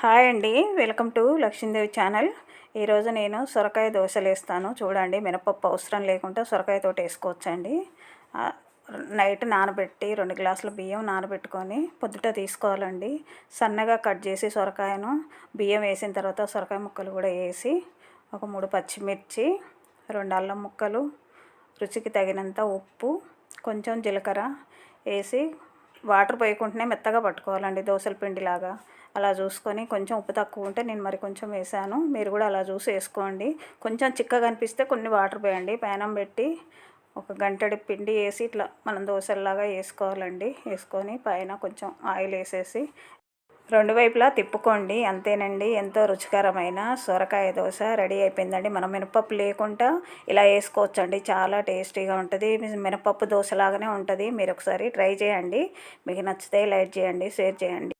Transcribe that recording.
Hi అండి. Welcome to Lakshmidevi channel. ఈరోజు నేను సొరకాయ దోశలు వేస్తాను. చూడండి మినపప్పు అవసరం లేకుండా సొరకాయతో వేసుకోవచ్చండి. నైట్ నానబెట్టి రెండు గ్లాసుల బియ్యం నానబెట్టుకొని పొద్దుట తీసుకోవాలండి. సన్నగా కట్ చేసి సొరకాయను బియ్యం వేసిన తర్వాత సొరకాయ ముక్కలు కూడా వేసి ఒక మూడు పచ్చిమిర్చి రెండు అల్లం ముక్కలు రుచికి తగినంత ఉప్పు కొంచెం జీలకర్ర వేసి వాటర్ పోయకుండానే మెత్తగా పట్టుకోవాలండి దోశల పిండిలాగా. అలా చూసుకొని కొంచెం ఉప్పు తక్కువ ఉంటే నేను మరి కొంచెం వేసాను. మీరు కూడా అలా చూసి వేసుకోండి. కొంచెం చిక్కగా అనిపిస్తే కొన్ని వాటర్ పోయండి. పేనం పెట్టి ఒక గంటడి పిండి వేసి ఇట్లా మనం దోశల్లాగా వేసుకోవాలండి. వేసుకొని పైన కొంచెం ఆయిల్ వేసేసి రెండు వైపులా తిప్పుకోండి. అంతేనండి. ఎంతో రుచికరమైన సొరకాయ దోశ రెడీ అయిపోయిందండి. మనం మినపప్పు లేకుండా ఇలా వేసుకోవచ్చండి. చాలా టేస్టీగా ఉంటుంది. మినపప్పు దోశ లాగానే ఉంటుంది. మీరు ఒకసారి ట్రై చేయండి. మీకు నచ్చితే లైక్ చేయండి షేర్ చేయండి.